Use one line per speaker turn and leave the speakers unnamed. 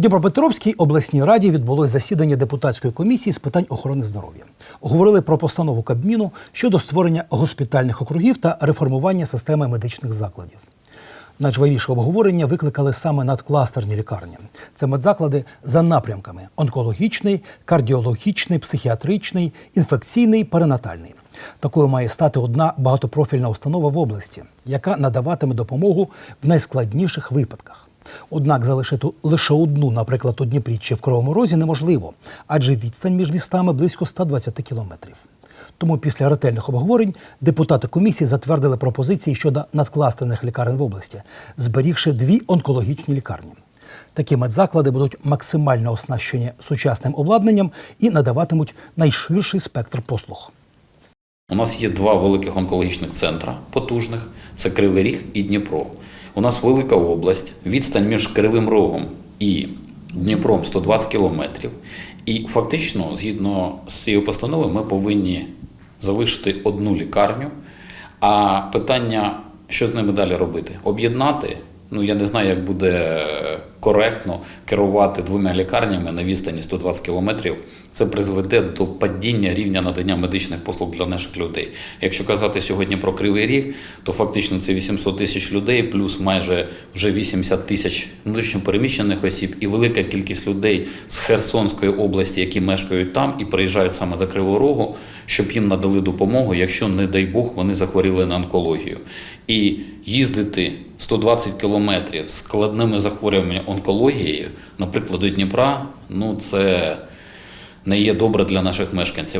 Дніпропетровській обласній раді відбулось засідання депутатської комісії з питань охорони здоров'я. Говорили про постанову Кабміну щодо створення госпітальних округів та реформування системи медичних закладів. Найжвавіше обговорення викликали саме надкластерні лікарні. Це медзаклади за напрямками: онкологічний, кардіологічний, психіатричний, інфекційний, перинатальний. Такою має стати одна багатопрофільна установа в області, яка надаватиме допомогу в найскладніших випадках. Однак залишити лише одну, наприклад, у Дніпрі чи в Кривому Розі неможливо, адже відстань між містами близько 120 кілометрів. Тому після ретельних обговорень депутати комісії затвердили пропозиції щодо надкластерних лікарень в області, зберігши дві онкологічні лікарні. Такі медзаклади будуть максимально оснащені сучасним обладнанням і надаватимуть найширший спектр послуг.
У нас є два великих онкологічних центра потужних: це Кривий Ріг і Дніпро. У нас велика область, відстань між Кривим Рогом і Дніпром 120 кілометрів. І фактично, згідно з цією постановою, ми повинні залишити одну лікарню. А питання, що з ними далі робити? Об'єднати. Ну, я не знаю, як буде коректно керувати двома лікарнями на відстані 120 кілометрів. Це призведе до падіння рівня надання медичних послуг для наших людей. Якщо казати сьогодні про Кривий Ріг, то фактично це 800 тисяч людей, плюс майже вже 80 тисяч внутрішньопереміщених осіб і велика кількість людей з Херсонської області, які мешкають там і приїжджають саме до Кривого Рогу, щоб їм надали допомогу, якщо, не дай Бог, вони захворіли на онкологію. І їздити 120 кілометрів з складними захворюваннями онкологією, наприклад, до Дніпра, ну це не є добре для наших мешканців.